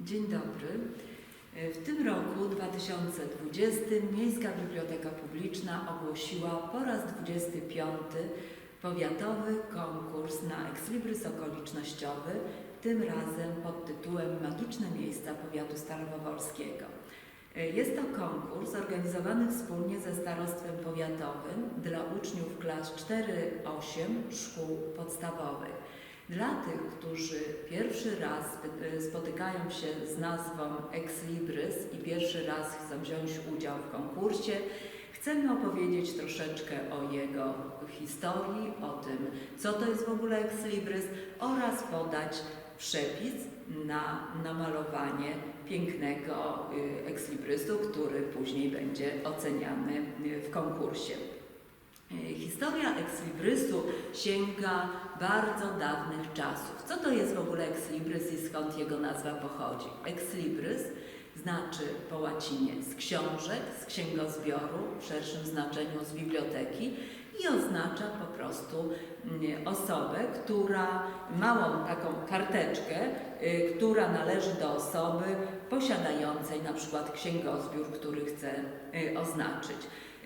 Dzień dobry. W tym roku 2020 Miejska Biblioteka Publiczna ogłosiła po raz 25 powiatowy konkurs na ekslibris okolicznościowy, tym razem pod tytułem Magiczne miejsca powiatu starowowolskiego. Jest to konkurs organizowany wspólnie ze Starostwem Powiatowym dla uczniów klas 4-8 szkół podstawowych. Dla tych, którzy pierwszy raz y, spotykają się z nazwą Ex Libris i pierwszy raz chcą wziąć udział w konkursie, chcemy opowiedzieć troszeczkę o jego historii, o tym, co to jest w ogóle Ex Libris oraz podać przepis na namalowanie pięknego y, Ex Librisu, który później będzie oceniany y, w konkursie. Historia ekslibrysu sięga bardzo dawnych czasów. Co to jest w ogóle ekslibris i skąd jego nazwa pochodzi? Ekslibris znaczy po łacinie z książek, z księgozbioru, w szerszym znaczeniu z biblioteki i oznacza po prostu mm, osobę, która, małą taką karteczkę, y, która należy do osoby posiadającej na przykład księgozbiór, który chce y, oznaczyć.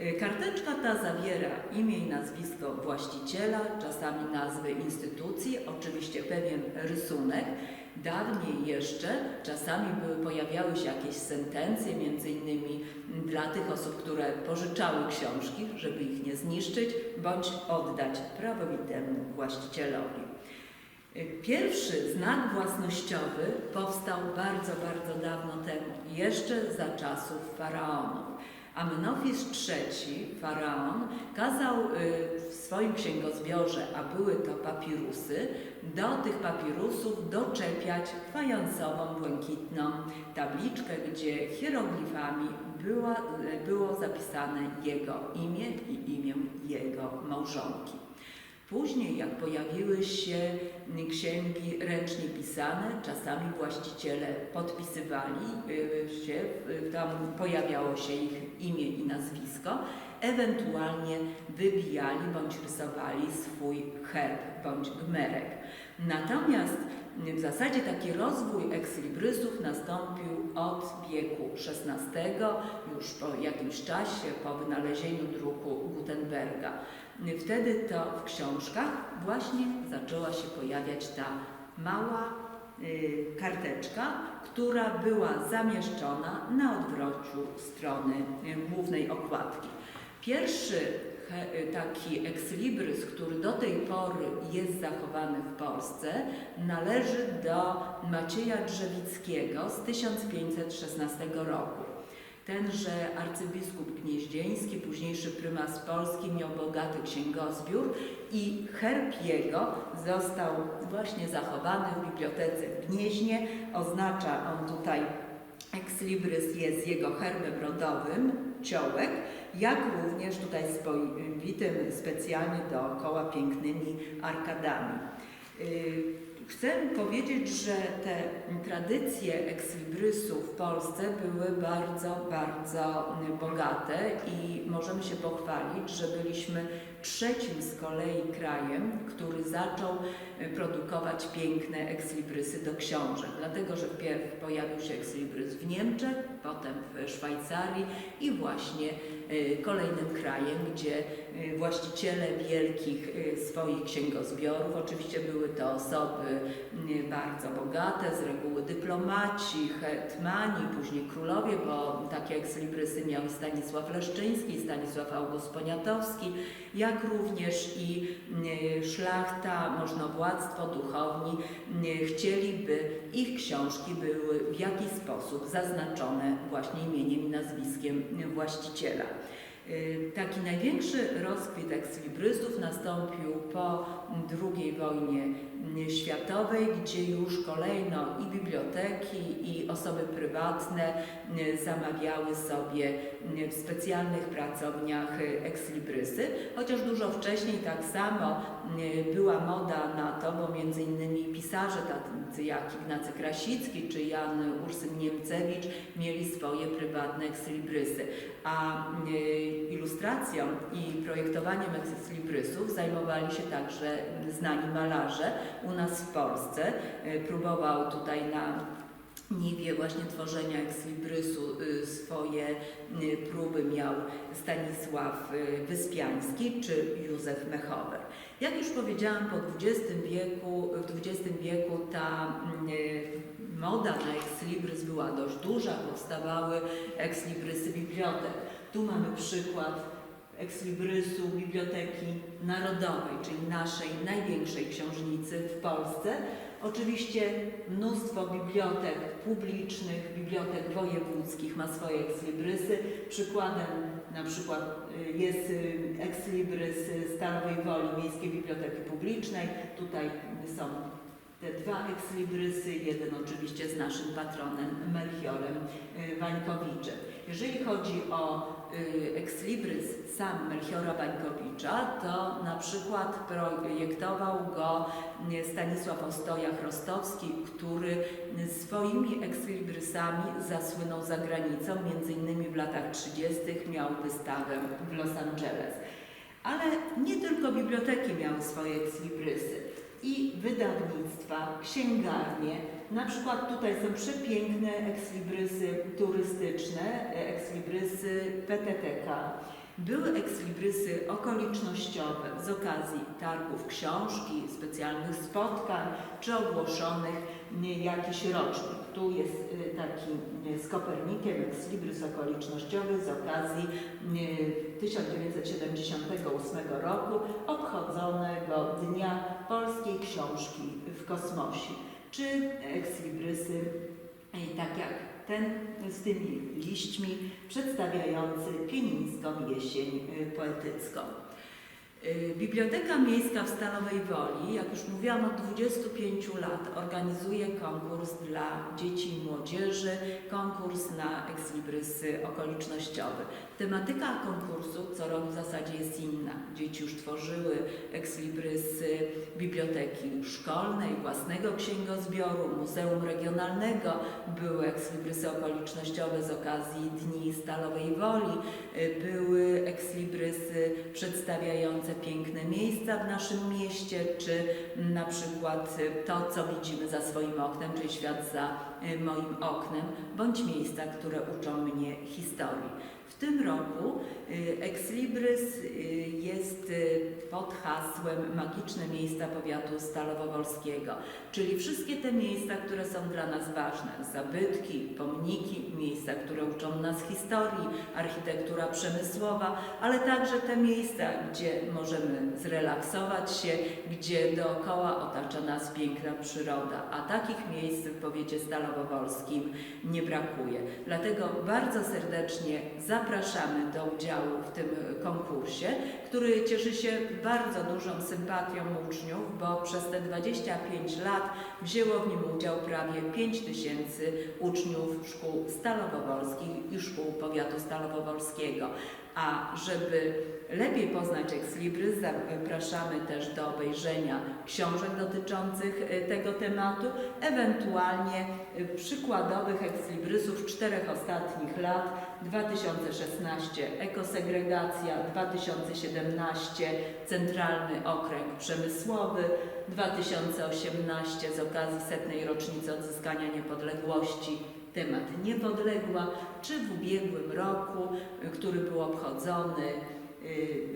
Y, Karteczka ta zawiera imię i nazwisko właściciela, czasami nazwy instytucji, oczywiście pewien rysunek. Dawniej jeszcze czasami były, pojawiały się jakieś sentencje, między innymi dla tych osób, które pożyczały książki, żeby ich nie zniszczyć, bądź oddać prawowitemu właścicielowi. Y, Pierwszy znak własnościowy powstał bardzo, bardzo dawno temu, jeszcze za czasów faraonów. Amenofis III, faraon, kazał y, w swoim księgozbiorze, a były to papirusy, do tych papirusów doczepiać fajansową, błękitną tabliczkę, gdzie hieroglifami było zapisane jego imię i imię jego małżonki. Później, jak pojawiły się księgi ręcznie pisane, czasami właściciele podpisywali y, się, y, tam pojawiało się ich imię i nazwisko, ewentualnie wybijali bądź rysowali swój herb bądź gmerek. Natomiast w zasadzie taki rozwój ekslibrisów nastąpił od wieku XVI, już po jakimś czasie, po wynalezieniu druku Gutenberga. Wtedy to w książkach właśnie zaczęła się pojawiać ta mała y, karteczka, która była zamieszczona na odwrociu strony y, głównej okładki. Pierwszy taki ekslibris, który do tej pory jest zachowany w Polsce, należy do Macieja Drzewickiego z 1516 roku. Tenże arcybiskup gnieździeński, późniejszy prymas Polski, miał bogaty księgozbiór i herb jego został właśnie zachowany w bibliotece w Gnieźnie. Oznacza on tutaj Ex libris jest jego herbem rodowym, ciołek, jak również tutaj spowitym specjalnie dookoła pięknymi arkadami. Yy, Chcę powiedzieć, że te tradycje ekslibrysu w Polsce były bardzo, bardzo bogate i możemy się pochwalić, że byliśmy trzecim z kolei krajem, który zaczął e, produkować piękne ekslibrysy do książek. Dlatego, że wpierw pojawił się ekslibrys w Niemczech, potem w Szwajcarii i właśnie e, kolejnym krajem, gdzie e, właściciele wielkich swoich księgozbiorów, oczywiście były to osoby bardzo bogate, z reguły dyplomaci, hetmani, później królowie, bo takie ekslibrysy miał Stanisław Leszczyński, Stanisław August Poniatowski, jak również i m, szlachta, możnowładztwo, duchowni m, chcieliby ich książki były w jakiś sposób zaznaczone właśnie imieniem i nazwiskiem właściciela. Y, Taki największy rozkwit ekslibrysów nastąpił po II wojnie mm, światowej, gdzie już kolejno i biblioteki, i osoby prywatne mm, zamawiały sobie w specjalnych pracowniach y, ekslibrysy, chociaż dużo wcześniej tak samo y, była moda na to, bo między innymi pisarze tacy jak Ignacy Krasicki czy Jan Ursyn Niemcewicz mieli swoje prywatne ekslibrysy, a y, ilustracją i projektowaniem ekslibrysów zajmowali się także znani malarze u nas w Polsce. Y, Próbował tutaj na niwie właśnie tworzenia ekslibrysu y, swoje y, próby miał Stanisław y, Wyspiański czy Józef Mechower. Jak już powiedziałam, po XX wieku, w XX wieku ta moda na ekslibryz była dość duża, powstawały ekslibrysy bibliotek. Tu mamy przykład ekslibrysu Biblioteki Narodowej, czyli naszej największej książnicy w Polsce. Oczywiście mnóstwo bibliotek publicznych, bibliotek wojewódzkich ma swoje ekslibrysy. Przykładem na przykład y, jest y, ekslibrys Stalowej Woli Miejskiej Biblioteki Publicznej. Tutaj są te dwa ekslibrysy, jeden oczywiście z naszym patronem Melchiorem y, Wańkowiczem. Jeżeli chodzi o y, ekslibrys sam Melchiora Wańkowicza, to na przykład projektował go y, Stanisław Ostoja-Chrostowski, który swoimi ekslibrysami zasłynął za granicą, między innymi w latach 30. miał wystawę w Los Angeles. Ale nie tylko biblioteki miały swoje ekslibrysy i wydawnictwa, księgarnie. Na przykład tutaj są przepiękne ekslibrysy turystyczne, e, ekslibrysy PTTK. Były ekslibrysy okolicznościowe z okazji targów książki, specjalnych spotkań czy ogłoszonych nie, jakichś rocznik. Tu jest y, taki y, z Kopernikiem ekslibrys okolicznościowy z okazji y, 1978 roku obchodzonego Dnia Polskiej Książki w Kosmosie. Czy ekslibrysy, y, tak jak ten z tymi liśćmi przedstawiający pienińską jesień y, poetycką. Y, Biblioteka Miejska w Stalowej Woli, jak już mówiłam, od 25 lat organizuje konkurs dla dzieci i młodzieży, konkurs na ekslibrysy okolicznościowe. Tematyka konkursu co roku w zasadzie jest inna. Dzieci już tworzyły ekslibrysy biblioteki szkolnej, własnego księgozbioru, muzeum regionalnego, były ekslibrysy okolicznościowe z okazji Dni Stalowej Woli, y, były ekslibrysy przedstawiające piękne miejsca w naszym mieście, czy na przykład y, to, co widzimy za swoim oknem, czyli świat za y, moim oknem, bądź miejsca, które uczą mnie historii. W tym roku y, Exlibris y, jest y, pod hasłem Magiczne miejsca powiatu stalowowolskiego, czyli wszystkie te miejsca, które są dla nas ważne, zabytki, pomniki, miejsca, które uczą nas historii, architektura przemysłowa, ale także te miejsca, gdzie możemy zrelaksować się, gdzie dookoła otacza nas piękna przyroda, a takich miejsc w powiecie stalowowolskim nie brakuje. Dlatego bardzo serdecznie zapraszamy do udziału w tym konkursie, który cieszy się bardzo dużą sympatią uczniów, bo przez te 25 lat wzięło w nim udział prawie 5 tysięcy uczniów szkół stalowowolskich i szkół powiatu stalowowolskiego. A żeby lepiej poznać Exlibris, zapraszamy też do obejrzenia książek dotyczących y, tego tematu, ewentualnie y, przykładowych Exlibrysów czterech ostatnich lat 2016 ekosegregacja, 2017 Centralny Okręg Przemysłowy, 2018 z okazji setnej rocznicy odzyskania niepodległości temat niepodległa, czy w ubiegłym roku, y, który był obchodzony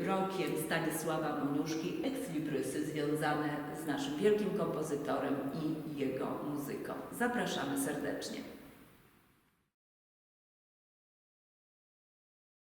rokiem Stanisława Moniuszki, ekslibrysy związane z naszym wielkim kompozytorem i jego muzyką. Zapraszamy serdecznie.